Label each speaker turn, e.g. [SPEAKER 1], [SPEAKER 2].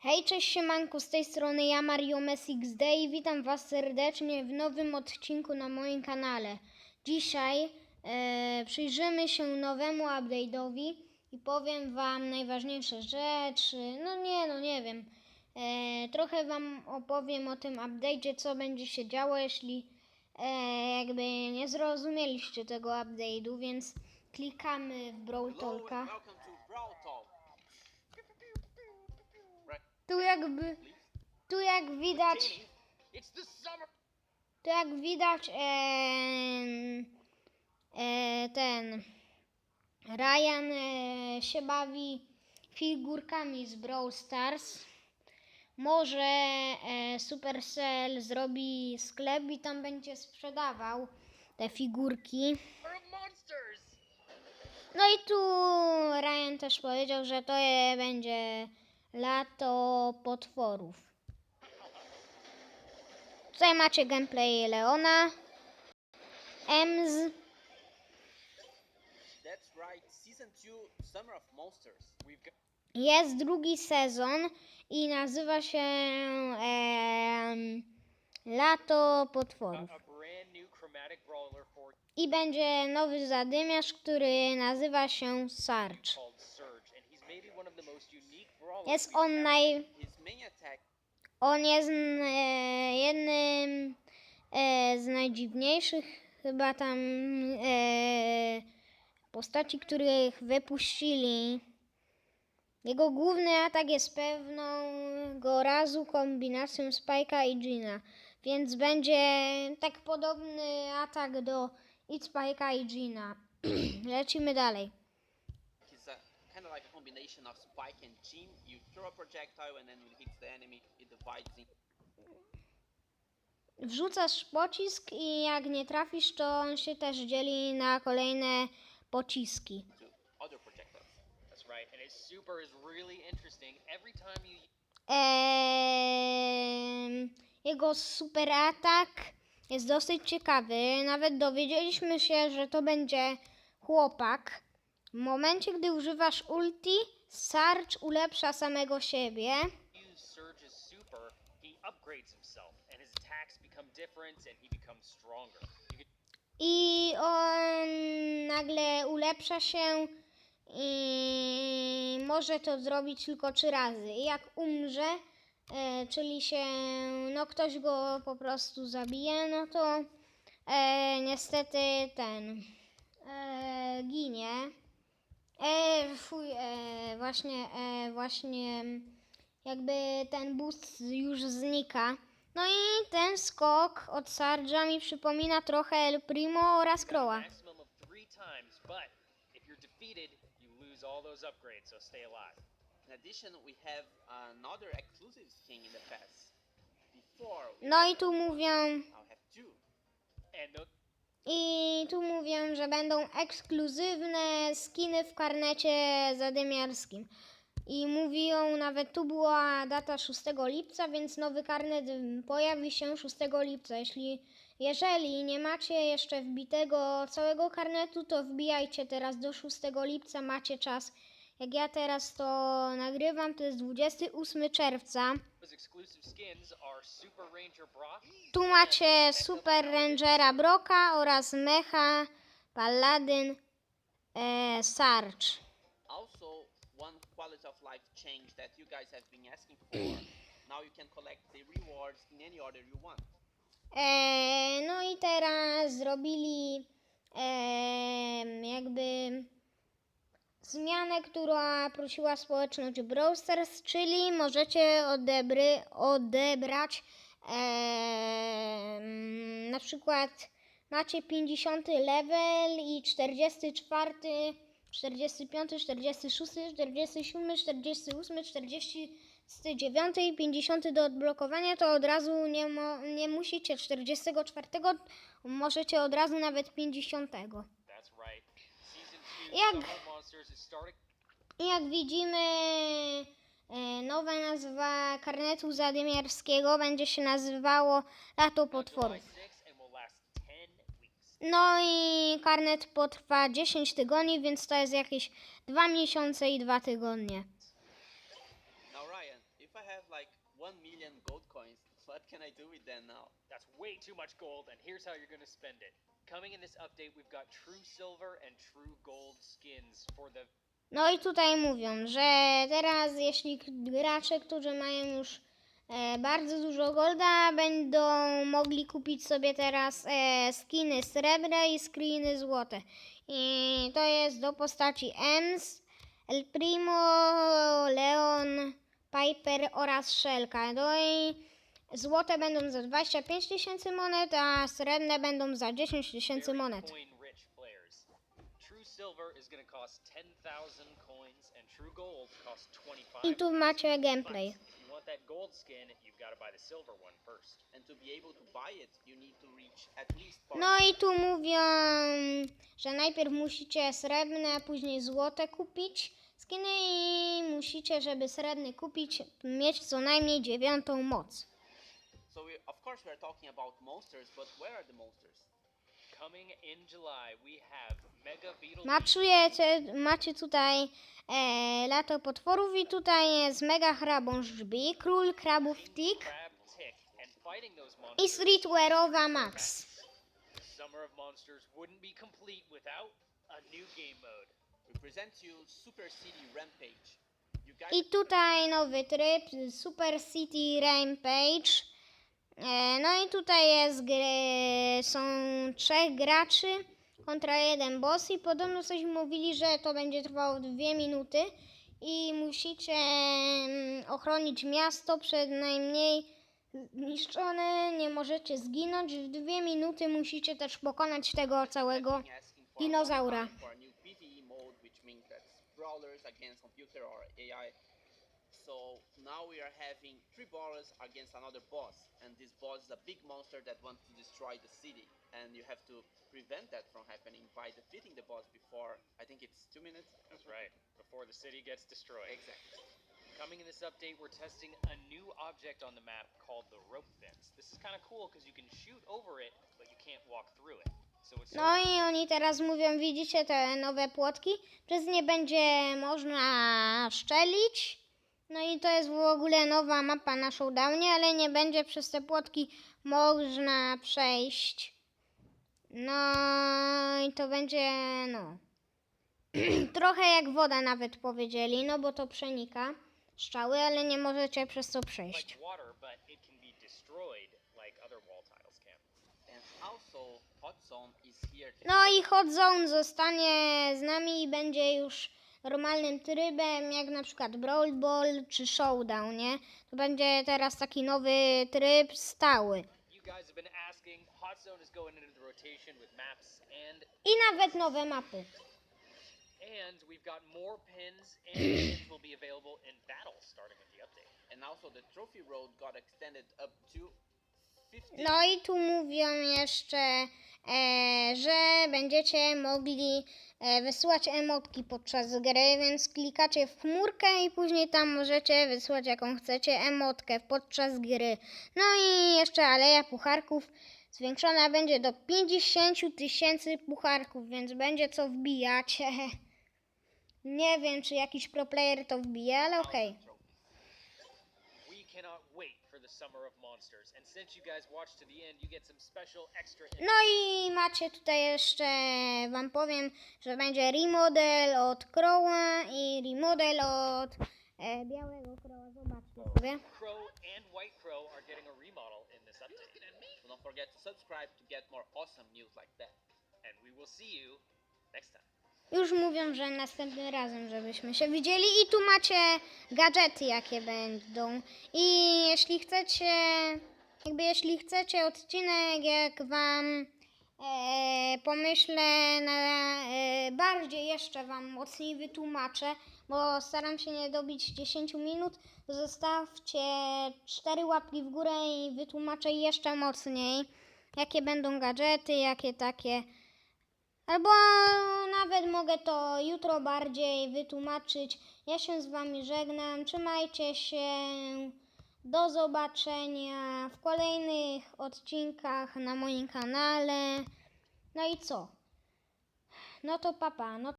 [SPEAKER 1] Hej, cześć siemanku, z tej strony ja Mario MSXD i witam was serdecznie w nowym odcinku na moim kanale. Dzisiaj e, przyjrzymy się nowemu update'owi i powiem wam najważniejsze rzeczy, no nie, no nie wiem. E, trochę wam opowiem o tym update'cie, co będzie się działo, jeśli e, jakby nie zrozumieliście tego update'u, więc klikamy w Brawl Talka.
[SPEAKER 2] welcome to Brawl Talk.
[SPEAKER 1] Tu jakby, tu jak widać... To jak widać em, e, ten Ryan e, się bawi figurkami z Brawl Stars. Może e, Supercell zrobi sklep i tam będzie sprzedawał te figurki. No i tu Ryan też powiedział, że to je będzie lato potworów. Tutaj macie gameplay Leona, Ems,
[SPEAKER 2] That's right. Season 2, Summer of Monsters. We've got
[SPEAKER 1] jest drugi sezon i nazywa się em, Lato potworów. I będzie nowy zadymiarz, który nazywa się Sarge. Jest on naj. On jest e, jednym e, z najdziwniejszych chyba tam e, postaci, których wypuścili. Jego główny atak jest pewnego razu kombinacją Spike'a i Gina, więc będzie tak podobny atak do i Spike'a i Gina. Lecimy dalej.
[SPEAKER 2] He's a kind of like a combination of Spike and. You throw a projectile and then when it hits the enemy, it divides into
[SPEAKER 1] Wrzucasz pocisk i jak nie trafisz, to on się też dzieli na kolejne pociski.
[SPEAKER 2] other projectiles.
[SPEAKER 3] That's right, and his super is really interesting. Every time you
[SPEAKER 1] jego super atak jest dosyć ciekawy. Nawet dowiedzieliśmy się, że to będzie chłopak. W momencie, gdy używasz ulti, Sarge ulepsza samego siebie. I on nagle ulepsza się i może to zrobić tylko trzy razy. I jak umrze, e, czyli się, no ktoś go po prostu zabije, no to e, niestety ten e, ginie. E, fuj, e, właśnie, e, właśnie jakby ten boost już znika. No i ten skok od Sarge'a mi przypomina trochę El Primo oraz Crowa.
[SPEAKER 3] maximum of three times, but if you're defeated, you lose all those upgrades, so stay alive.
[SPEAKER 2] In addition, we have another exclusive skin in the past. Before, we
[SPEAKER 1] No i tu mówią, i tu mówią, że będą ekskluzywne skiny w karnecie zadymiarskim. I mówią, nawet tu była data 6 lipca, więc nowy karnet pojawi się 6 lipca. Jeśli, jeżeli nie macie jeszcze wbitego całego karnetu, to wbijajcie teraz do 6 lipca, macie czas. Jak ja teraz to nagrywam, to jest 28 czerwca. Tu macie Super Rangera Broka oraz Mecha Paladin e, Sarge.
[SPEAKER 2] Also, one quality of life change that you guys have been asking for. now you can collect the rewards in any order you want.
[SPEAKER 1] E, no i teraz zrobili e, jakby zmianę, która prosiła społeczność Brawl Stars, czyli możecie odebry, odebrać e, na przykład macie 50 level i 44, 45, 46, 47, 48, 49 i 50 do odblokowania, to od razu nie, mo, nie musicie 44, możecie od razu nawet 50.
[SPEAKER 3] that's right. Season 2
[SPEAKER 1] Jak- jak widzimy, e, nowa nazwa karnetu zadymiarskiego będzie się nazywało Lato Potworów.
[SPEAKER 3] 6 and will last 10 weeks.
[SPEAKER 1] No i karnet potrwa 10 tygodni, więc to jest jakieś 2 miesiące i 2 tygodnie.
[SPEAKER 2] Now, Ryan, if I 1 million gold coins. What can I do with them now?
[SPEAKER 3] That's way too much gold, and here's how you're gonna spend it. Coming in this update, we've got true silver and true gold skins for the
[SPEAKER 1] No i tutaj mówią, że teraz jeśli gracze, którzy mają już e, bardzo dużo golda, będą mogli kupić sobie teraz e, skiny srebra i skiny złote. I to jest do postaci Ems, El Primo, Leon, Piper oraz Szelka. No i złote będą za 25 tysięcy monet, a srebrne będą za 10 tysięcy monet.
[SPEAKER 3] coin-rich players. True silver is gonna cost 10,000 coins, and true gold costs 25.
[SPEAKER 1] I tu macie gameplay.
[SPEAKER 3] that gold skin, you've got to buy the silver one first.
[SPEAKER 2] And to be able to buy it, you need to reach at least
[SPEAKER 1] No i tu mówią, że najpierw musicie srebrne, a później złote kupić skiny i musicie, żeby srebrny kupić, mieć co najmniej dziewiątą moc.
[SPEAKER 2] So we, of course we are talking about monsters, but where are the monsters?
[SPEAKER 3] Coming in July, we have Mega Beetle
[SPEAKER 1] Maczujecie, macie tutaj e, lato potworów i tutaj jest mega hrabąż drzwi, król krabów Tick
[SPEAKER 3] Crab Tick, and fighting those
[SPEAKER 1] i streetwearowa Max.
[SPEAKER 3] The Summer of Monsters wouldn't be complete without a new game mode.
[SPEAKER 2] We present you Super City Rampage. You guys
[SPEAKER 1] I tutaj nowy tryb Super City Rampage. E, No i tutaj jest gry, są trzech graczy kontra jeden boss i podobno coś mówili, że to będzie trwało dwie minuty i musicie mm, ochronić miasto przed najmniej zniszczone, nie możecie zginąć. W dwie minuty musicie też pokonać tego całego dinozaura.
[SPEAKER 2] So now we are having three brawlers against another boss, and this boss is a big monster that wants to destroy the city, and you have to prevent that from happening by defeating the boss before. I think it's two minutes.
[SPEAKER 3] That's right, before the city gets destroyed.
[SPEAKER 2] Exactly.
[SPEAKER 3] Coming in this update, we're testing a new object on the map called the rope fence. This is kind of cool because you can shoot over it, but you can't walk through it. So it's
[SPEAKER 1] No i oni teraz mówią, widzicie te nowe płotki? Przez nie będzie można szczelić. No i to jest w ogóle nowa mapa na showdownie, ale nie będzie przez te płotki można przejść. No i to będzie, no. Trochę jak woda nawet powiedzieli, no bo to przenika strzały, ale nie możecie przez to przejść. No i Hot Zone zostanie z nami i będzie już normalnym trybem, jak na przykład Brawl Ball czy Showdown, nie? To będzie teraz taki nowy tryb stały. I nawet nowe mapy.
[SPEAKER 3] and we've got more pins and pins will be available in battle starting with the update.
[SPEAKER 2] And also, the trophy road got extended up to 50.
[SPEAKER 1] No i tu mówią jeszcze, e, że będziecie mogli e, wysyłać emotki podczas gry, więc klikacie w chmurkę i później tam możecie wysłać jaką chcecie emotkę podczas gry. No i jeszcze aleja pucharków zwiększona będzie do 50 tysięcy pucharków, więc będzie co wbijać. Nie wiem, czy jakiś pro player to wbije, ale okej.
[SPEAKER 3] For the Summer of Monsters, and since you guys watched to the end, you get some special extra
[SPEAKER 1] No i macie tutaj jeszcze, wam powiem, że będzie remodel od Crowa i remodel od e, białego Crowa. Sobie.
[SPEAKER 3] Crow and White Crow are getting a remodel in this update.
[SPEAKER 2] Don't forget to subscribe to get more awesome news like that.
[SPEAKER 3] And we will see you next time.
[SPEAKER 1] Już mówią, że następnym razem, żebyśmy się widzieli. I tu macie gadżety, jakie będą. I jeśli chcecie, jakby jeśli chcecie odcinek, jak wam e, pomyślę, na, e, bardziej jeszcze wam mocniej wytłumaczę, bo staram się nie dobić 10 minut, zostawcie 4 łapki w górę i wytłumaczę jeszcze mocniej, jakie będą gadżety, jakie takie. Albo nawet mogę to jutro bardziej wytłumaczyć. Ja się z Wami żegnam. Trzymajcie się. Do zobaczenia w kolejnych odcinkach na moim kanale. No i co? No to papa. No